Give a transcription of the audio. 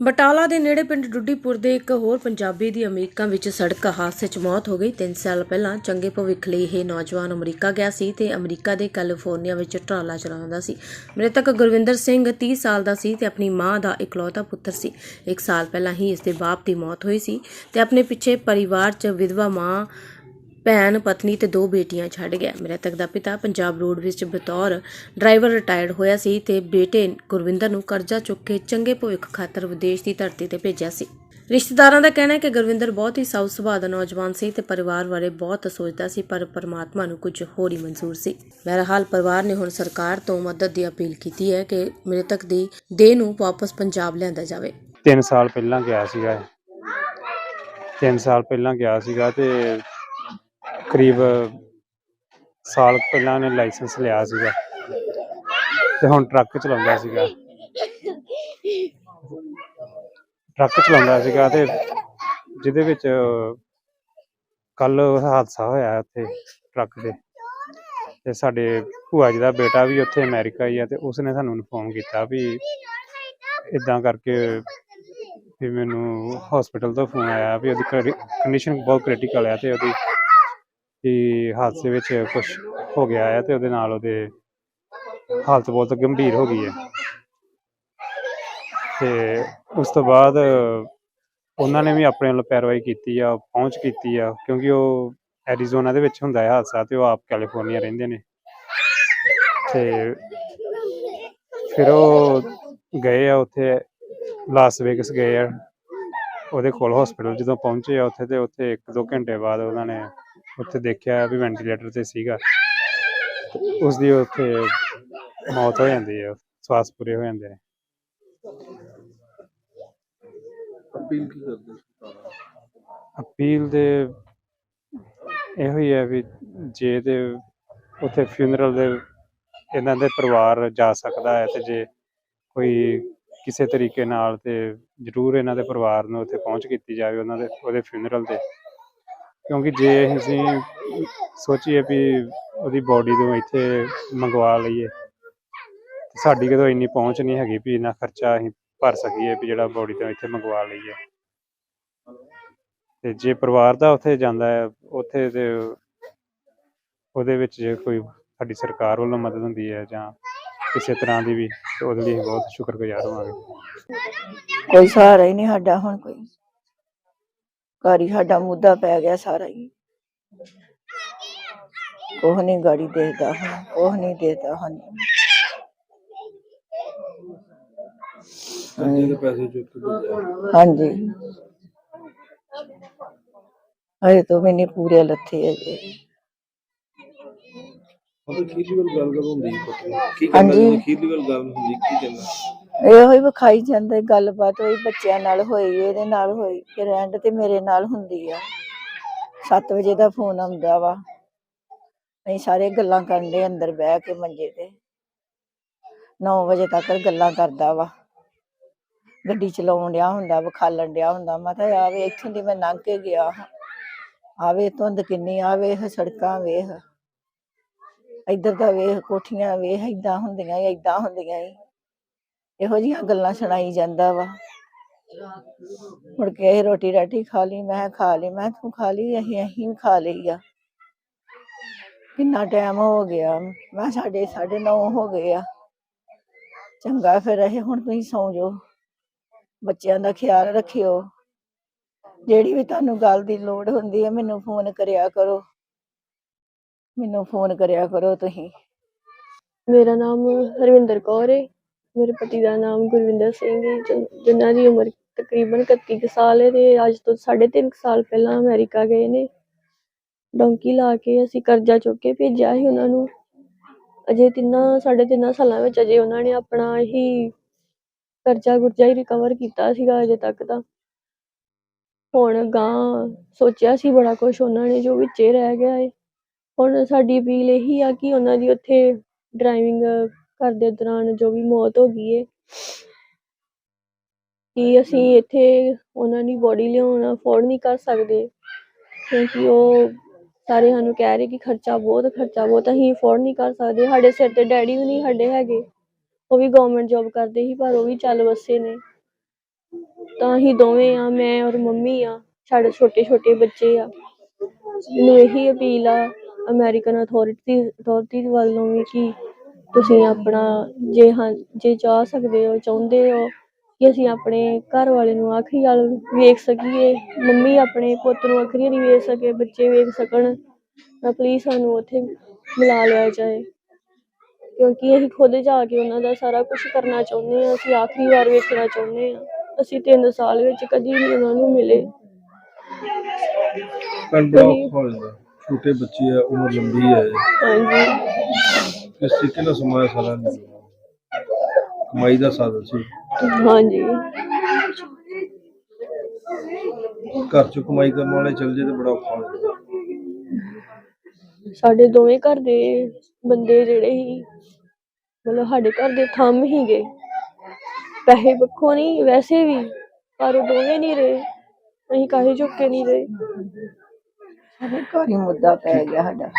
ਬਟਾਲਾ ਦੇ ਨੇੜੇ ਪਿੰਡ ਡੁੱਡੀਪੁਰ ਦੇ ਇੱਕ ਹੋਰ ਪੰਜਾਬੀ ਦੀ ਅਮਰੀਕਾ ਵਿੱਚ ਸੜਕ ਹਾਦਸੇ 'ਚ ਮੌਤ ਹੋ ਗਈ। 3 ਸਾਲ ਪਹਿਲਾਂ ਚੰਗੇ ਭਵਿੱਖ ਲਈ ਇਹ ਨੌਜਵਾਨ ਅਮਰੀਕਾ ਗਿਆ ਸੀ ਤੇ ਅਮਰੀਕਾ ਦੇ ਕੈਲੀਫੋਰਨੀਆ ਵਿੱਚ ਟਰਾਲਾ ਚਲਾਉਂਦਾ ਸੀ। ਮ੍ਰਿਤਕ ਗੁਰਵਿੰਦਰ ਸਿੰਘ 30 ਸਾਲ ਦਾ ਸੀ ਤੇ ਆਪਣੀ ਮਾਂ ਦਾ ਇਕਲੌਤਾ ਪੁੱਤਰ ਸੀ। ਇੱਕ ਸਾਲ ਪਹਿਲਾਂ ਹੀ ਇਸ ਦੇ ਬਾਪ ਦੀ ਮੌਤ ਹੋਈ ਸੀ ਤੇ ਆਪਣੇ ਪਿੱਛੇ ਪਰਿਵਾਰ 'ਚ ਵਿਧਵਾ ਮਾਂ ਭੈਣ, ਪਤਨੀ ਤੇ ਦੋ ਬੇਟੀਆਂ ਛੱਡ ਗਿਆ। ਮ੍ਰਿਤਕ ਦਾ ਪਿਤਾ ਪੰਜਾਬ ਰੋਡ ਵਿੱਚ ਬਤੌਰ ਡਰਾਈਵਰ ਰਿਟਾਇਰਡ ਹੋਇਆ ਸੀ ਤੇ ਬੇਟੇ ਗੁਰਵਿੰਦਰ ਨੂੰ ਕਰਜ਼ਾ ਚੁੱਕ ਕੇ ਚੰਗੇ ਭਵਿੱਖ ਖਾਤਰ ਵਿਦੇਸ਼ ਦੀ ਧਰਤੀ ਤੇ ਭੇਜਿਆ ਸੀ। ਰਿਸ਼ਤੇਦਾਰਾਂ ਦਾ ਕਹਿਣਾ ਹੈ ਕਿ ਗੁਰਵਿੰਦਰ ਬਹੁਤ ਹੀ ਸਾਊ ਸੁਭਾਅ ਦਾ ਨੌਜਵਾਨ ਸੀ ਤੇ ਪਰਿਵਾਰ ਬਾਰੇ ਬਹੁਤ ਸੋਚਦਾ ਸੀ, ਪਰ ਪਰਮਾਤਮਾ ਨੂੰ ਕੁਝ ਹੋਰ ਹੀ ਮਨਜ਼ੂਰ ਸੀ। ਬਹਰਹਾਲ ਪਰਿਵਾਰ ਨੇ ਹੁਣ ਸਰਕਾਰ ਤੋਂ ਮਦਦ ਦੀ ਅਪੀਲ ਕੀਤੀ ਹੈ ਕਿ ਮ੍ਰਿਤਕ ਦੀ ਦੇਹ ਨੂੰ ਵਾਪਸ ਪੰਜਾਬ ਲਿਆਂਦਾ ਜਾਵੇ। 3 ਸਾਲ ਪਹਿਲਾਂ ਗਿਆ ਸੀਗਾ ਇਹ। 3 ਸਾਲ ਪਹਿਲਾਂ ਗਿਆ ਸੀਗਾ ਤੇ ਕਰੀਬ ਸਾਲ ਪਹਿਲਾਂ ਉਹਨੇ ਲਾਇਸੈਂਸ ਲਿਆ ਸੀਗਾ ਤੇ ਹੁਣ ਟਰੱਕ ਚਲਾਉਂਦਾ ਸੀਗਾ। ਟਰੱਕ ਚਲਾਉਂਦਾ ਸੀਗਾ ਤੇ ਜਿਹਦੇ ਵਿੱਚ ਕੱਲ ਹਾਦਸਾ ਹੋਇਆ ਉੱਥੇ ਟਰੱਕ ਦੇ ਤੇ ਸਾਡੇ ਭੂਆ ਜੀ ਦਾ ਬੇਟਾ ਵੀ ਉੱਥੇ ਅਮਰੀਕਾ ਹੀ ਆ ਤੇ ਉਸਨੇ ਸਾਨੂੰ ਇਨਫੋਰਮ ਕੀਤਾ ਵੀ ਇਦਾਂ ਕਰਕੇ ਵੀ ਮੈਨੂੰ ਹਸਪੀਟਲ ਤੋਂ ਫੋਨ ਆਇਆ ਵੀ ਉਹਦੀ ਕੰਡੀਸ਼ਨ ਬਹੁਤ ਕ੍ਰਿਟੀਕਲ ਹੈ ਤੇ ਉਹਦੀ ਵੀ ਹਾਦਸੇ ਵਿੱਚ ਕੁਝ ਹੋ ਗਿਆ ਹੈ ਤੇ ਉਹਦੇ ਨਾਲ ਉਹਦੇ ਹਾਲਤ ਬਹੁਤ ਗੰਭੀਰ ਹੋ ਗਈ ਹੈ। ਤੇ ਉਸ ਤੋਂ ਬਾਅਦ ਉਹਨਾਂ ਨੇ ਵੀ ਆਪਣੇ ਵੱਲੋਂ ਪੈਰਵਾਈ ਕੀਤੀ ਆ, ਪਹੁੰਚ ਕੀਤੀ ਆ, ਕਿਉਂਕਿ ਉਹ ਐਰੀਜ਼ੋਨਾ ਦੇ ਵਿੱਚ ਹੁੰਦਾ ਹੈ ਹਾਦਸਾ ਤੇ ਉਹ ਆਪ ਕੈਲੀਫੋਰਨੀਆ ਰਹਿੰਦੇ ਨੇ। ਤੇ ਫਿਰ ਉਹ ਗਏ ਆ ਉੱਥੇ ਲਾਸ ਵੇਗਸ ਗਏ ਆ। ਉਹਦੇ ਕੋਲ ਹਸਪੀਟਲ ਜਦੋਂ ਪਹੁੰਚੇ ਆ ਉੱਥੇ ਤੇ ਉੱਥੇ 1-2 ਘੰਟੇ ਬਾਅਦ ਉਹਨਾਂ ਨੇ ਉੱਥੇ ਦੇਖਿਆ ਵੀ ਵੈਂਟੀਲੇਟਰ ਤੇ ਸੀਗਾ। ਉਸ ਦੀ ਉੱਥੇ ਮੌਤ ਹੋ ਜਾਂਦੀ ਹੈ ਸਵਾਸ ਪੂਰੇ ਹੋ ਜਾਂਦੇ ਨੇ। ਅਪੀਲ ਕੀ ਕਰਦੇ ਸਰਕਾਰਾਂ? ਅਪੀਲ ਦੇ ਇਹੋ ਹੀ ਹੈ ਵੀ ਜੇ ਤੇ ਉੱਥੇ ਫਿਊਨਰਲ ਦੇ ਇਹਨਾਂ ਦੇ ਪਰਿਵਾਰ ਜਾ ਸਕਦਾ ਹੈ ਤੇ ਜੇ ਕੋਈ ਕਿਸੇ ਤਰੀਕੇ ਨਾਲ ਤੇ ਜ਼ਰੂਰ ਇਹਨਾਂ ਦੇ ਪਰਿਵਾਰ ਨੂੰ ਉੱਥੇ ਪਹੁੰਚ ਕੀਤੀ ਜਾਵੇ ਉਹਨਾਂ ਦੇ ਉਹਦੇ ਫਿਊਨਰਲ ਤੇ। ਕਿਉਂਕਿ ਜੇ ਅਸੀਂ ਸੋਚੀਏ ਵੀ ਉਹਦੀ ਬੋਡੀ ਨੂੰ ਇੱਥੇ ਮੰਗਵਾ ਲਈਏ, ਸਾਡੀ ਕਦੋਂ ਇੰਨੀ ਪਹੁੰਚ ਨਹੀਂ ਹੈਗੀ ਵੀ ਇੰਨਾ ਖਰਚਾ ਅਸੀਂ ਭਰ ਸਕੀਏ ਵੀ ਜਿਹੜਾ ਬੋਡੀ ਤੋਂ ਇੱਥੇ ਮੰਗਵਾ ਲਈਏ। ਤੇ ਜੇ ਪਰਿਵਾਰ ਦਾ ਉੱਥੇ ਜਾਂਦਾ ਹੈ, ਉੱਥੇ ਤੇ ਉਹਦੇ ਵਿੱਚ ਜੇ ਕੋਈ ਸਾਡੀ ਸਰਕਾਰ ਵੱਲੋਂ ਮਦਦ ਹੁੰਦੀ ਹੈ ਜਾਂ ਕਿਸੇ ਤਰ੍ਹਾਂ ਦੀ ਵੀ, ਤੇ ਉਹਦੇ ਲਈ ਅਸੀਂ ਬਹੁਤ ਸ਼ੁਕਰਗੁਜ਼ਾਰ ਹੋਵਾਂਗੇ ਕੋਈ ਸਹਾਰਾ ਹੀ ਨਹੀਂ ਸਾਡਾ ਹੁਣ ਕੋਈ। ਘਰ ਹੀ ਸਾਡਾ ਮੁੱਦਾ ਪੈ ਗਿਆ ਸਾਰਾ ਹੀ। ਕੋਹ ਨਹੀਂ ਗਾੜੀ ਦੇਖਦਾ ਹੁਣ ਕੋਹ ਨਹੀਂ ਦੇਖਦਾ ਹੁਣ। ਅੰਨੇ ਦੇ ਪੈਸੇ ਚੁੱਕ ਕੇ ਭੇਜਿਆ ਹਾਂਜੀ। ਅਰੇ ਤੋਂ ਵੀ ਨਹੀਂ ਪੂਰੇ ਲੱਥੇ ਅਜੇ ਉਹ ਖੀਰਲੀ ਵਾਲੀ ਗੱਲ ਕਰ ਹੁੰਦੀ ਹੈ ਪਤਾ ਕੀ ਕਹਿੰਦਾ ਹਾਂਜੀ। ਜੀ ਖੀਰਲੀ ਵਾਲੀ ਗੱਲ ਹੁੰਦੀ ਕੀ ਕਹਿੰਦਾ ਇਹੋ ਹੀ ਵਿਖਾਈ ਜਾਂਦਾ, ਗੱਲਬਾਤ ਹੋਈ, ਬੱਚਿਆਂ ਨਾਲ ਹੋਈ, ਇਹਦੇ ਨਾਲ ਹੋਈ, ਫਿਰ ਐਂਡ ਤੇ ਮੇਰੇ ਨਾਲ ਹੁੰਦੀ ਆ। 7 ਵਜੇ ਦਾ ਫੋਨ ਆਉਂਦਾ ਵਾ। ਅਸੀਂ ਸਾਰੇ ਗੱਲਾਂ ਕਰਨ ਦੇ ਅੰਦਰ ਬਹਿ ਕੇ ਮੰਜੇ ਤੇ। 9 ਵਜੇ ਤੱਕ ਗੱਲਾਂ ਕਰਦਾ ਵਾ। ਗੱਡੀ ਚਲਾਉਣ ਡਿਆ ਹੁੰਦਾ, ਵਿਖਾਲਣ ਡਿਆ ਹੁੰਦਾ, ਮੈਂ ਤਾਂ ਆਵੇ ਇੱਥੋਂ ਦੀ ਮੈਂ ਲੰਘ ਕੇ ਗਿਆ ਆਵੇ ਧੁੰਦ ਕਿੰਨੀ ਆਵੇ ਸੜਕਾਂ ਵੇਖ। ਇੱਧਰ ਦਾ ਵੇਖ, ਕੋਠੀਆਂ ਵੇਖ, ਏਦਾਂ ਹੁੰਦੀਆਂ ਈ ਏਦਾਂ ਹੁੰਦੀਆਂ ਈ ਇਹੋ ਜਿਹੀਆਂ ਗੱਲਾਂ ਸੁਣਾਈ ਜਾਂਦਾ ਵਾ। ਮੁੜ ਕੇ ਇਹ ਰੋਟੀ ਰਾਟੀ ਖਾ ਲਈ, ਮੈਂ ਖਾ ਲਈ, ਮੈਂ ਤੂੰ ਖਾ ਲਈ, ਅਸੀਂ ਅਸੀਂ ਖਾ ਲਈ ਆ। ਕਿੰਨਾ ਟਾਈਮ ਹੋ ਗਿਆ, ਮੈਂ ਕਿਹਾ ਸਾਡੇ 9:30 ਹੋ ਗਏ ਆ। ਚੰਗਾ ਫਿਰ ਇਹ ਹੁਣ ਤੁਸੀਂ ਸੌਂ ਜਾਓ। ਬੱਚਿਆਂ ਦਾ ਖਿਆਲ ਰੱਖਿਓ। ਜਿਹੜੀ ਵੀ ਤੁਹਾਨੂੰ ਗੱਲ ਦੀ ਲੋੜ ਹੁੰਦੀ ਹੈ ਮੈਨੂੰ ਫੋਨ ਕਰਿਆ ਕਰੋ। ਮੈਨੂੰ ਫੋਨ ਕਰਿਆ ਕਰੋ ਤੁਸੀਂ। ਮੇਰਾ ਨਾਮ ਹਰਵਿੰਦਰ ਕੌਰ ਹੈ ਮੇਰੇ ਪਤੀ ਦਾ ਨਾਮ ਗੁਰਵਿੰਦਰ ਸਿੰਘ ਹੈ ਜਿ- ਜਿਨ੍ਹਾਂ ਦੀ ਉਮਰ ਤਕਰੀਬਨ 31 ਕੁ ਸਾਲ ਹੈ ਤੇ ਅੱਜ ਤੋਂ 3.5 ਸਾਲ ਪਹਿਲਾਂ ਅਮਰੀਕਾ ਗਏ ਨੇ। ਡੋਂਕੀ ਲਾ ਕੇ ਅਸੀਂ ਕਰਜ਼ਾ ਚੁੱਕ ਕੇ ਭੇਜਿਆ ਸੀ ਉਹਨਾਂ ਨੂੰ। ਅਜੇ ਤਿੰਨਾਂ, ਸਾਢੇ ਤਿੰਨਾਂ ਸਾਲਾਂ ਵਿੱਚ ਅਜੇ ਉਹਨਾਂ ਨੇ ਆਪਣਾ ਹੀ ਕਰਜ਼ਾ ਗੁਰਜ਼ਾ ਹੀ ਰਿਕਵਰ ਕੀਤਾ ਸੀਗਾ ਅਜੇ ਤੱਕ ਤਾਂ। ਹੁਣ ਗਾਂ ਸੋਚਿਆ ਸੀ ਬੜਾ ਕੁਝ ਉਹਨਾਂ ਨੇ ਜੋ ਵਿੱਚੇ ਰਹਿ ਗਿਆ ਏ। ਹੁਣ ਸਾਡੀ ਅਪੀਲ ਇਹੀ ਆ ਕਿ ਉਹਨਾਂ ਦੀ ਉੱਥੇ ਡਰਾਈਵਿੰਗ ਕਰਦੇ ਦੌਰਾਨ ਜੋ ਵੀ ਮੌਤ ਹੋ ਗਈ ਹੈ ਕਿ ਅਸੀਂ ਇੱਥੇ ਉਹਨਾਂ ਦੀ ਬੋਡੀ ਲਿਆਉਣਾ ਅਫੋਰਡ ਨਹੀਂ ਕਰ ਸਕਦੇ ਕਿਉਂਕਿ ਉਹ ਸਾਰੇ ਸਾਨੂੰ ਕਹਿ ਰਹੇ ਕਿ ਖਰਚਾ ਬਹੁਤ ਖਰਚਾ ਬਹੁਤ ਅਸੀਂ ਅਫੋਰਡ ਨਹੀਂ ਕਰ ਸਕਦੇ ਸਾਡੇ ਸਿਰ ਤੇ ਡੈਡੀ ਵੀ ਨਹੀਂ ਸਾਡੇ ਹੈਗੇ ਉਹ ਵੀ ਗਵਰਨਮੈਂਟ ਜੌਬ ਕਰਦੇ ਸੀ ਪਰ ਉਹ ਵੀ ਚੱਲ ਵਸੇ ਨੇ। ਤਾਂ ਅਸੀਂ ਦੋਵੇਂ ਆ ਮੈਂ ਔਰ ਮੰਮੀ ਆ ਸਾਡੇ ਛੋਟੇ ਛੋਟੇ ਬੱਚੇ ਆ। ਮੈਨੂੰ ਇਹੀ ਅਪੀਲ ਆ ਅਮਰੀਕਨ ਅਥਾਰਟੀ ਅਥਾਰਟੀ ਵੱਲੋਂ ਵੀ ਕਿ ਤੁਸੀਂ ਆਪਣਾ ਜੇ ਹਾਂ ਜੇ ਚਾਹ ਸਕਦੇ ਹੋ ਚਾਹੁੰਦੇ ਹੋ ਕਿ ਅਸੀਂ ਆਪਣੇ ਘਰ ਵਾਲੇ ਨੂੰ ਆਖਰੀ ਵੱਲ ਵੇਖ ਸਕੀਏ ਮੰਮੀ ਆਪਣੇ ਪੁੱਤ ਨੂੰ ਆਖਰੀ ਨਹੀਂ ਵੇਖ ਸਕੇ ਬੱਚੇ ਵੇਖ ਸਕਣ ਤਾਂ ਪਲੀਜ਼ ਸਾਨੂੰ ਉੱਥੇ ਮਿਲਾ ਲਿਆ ਜਾਏ। ਕਿਉਂਕਿ ਅਸੀਂ ਖੁਦ ਜਾ ਕੇ ਉਹਨਾਂ ਦਾ ਸਾਰਾ ਕੁਝ ਕਰਨਾ ਚਾਹੁੰਦੇ ਹਾਂ ਅਸੀਂ ਆਖਰੀ ਵਾਰ ਵੇਖਣਾ ਚਾਹੁੰਦੇ ਹਾਂ। ਅਸੀਂ 3 ਸਾਲ ਵਿੱਚ ਕਦੀ ਨਹੀਂ ਉਹਨਾਂ ਨੂੰ ਮਿਲੇ। ਹੋ ਜਾਂਦਾ ਛੋਟੇ ਬੱਚੇ ਆ ਉਮਰ ਲੰਬੀ ਹੈ। ਹਾਂਜੀ। ਕਿਸ ਤਰੀਕੇ ਨਾਲ ਸਮਾਂ ਸਾਰਾ ਨਿਕਲਣਾ ਕਮਾਈ ਦਾ ਸਾਧਨ ਸੀ ਹਾਂਜੀ। ਘਰ ਚ ਕਮਾਈ ਕਰਨ ਵਾਲੇ ਚੱਲ ਜੇ ਤੇ ਬੜਾ ਔਖਾ ਹੋ ਜਾਂਦਾ। ਸਾਡੇ ਦੋਵੇਂ ਘਰ ਦੇ ਬੰਦੇ ਜਿਹੜੇ ਸੀ ਮਤਲਬ ਸਾਡੇ ਘਰ ਦੇ ਥੰਮ ਹੀ ਗਏ ਪੈਸੇ ਪੱਖੋਂ ਨਹੀਂ ਵੈਸੇ ਵੀ ਪਰ ਉਹ ਦੋਵੇਂ ਨਹੀਂ ਰਹੇ। ਅਸੀਂ ਕਾਹੇ ਚੁੱਕ ਕੇ ਨਹੀਂ ਰਹੇ। ਸਾਡੇ ਘਰ ਹੀ ਮੁੱਦਾ ਪੈ ਗਿਆ ਸਾਡਾ।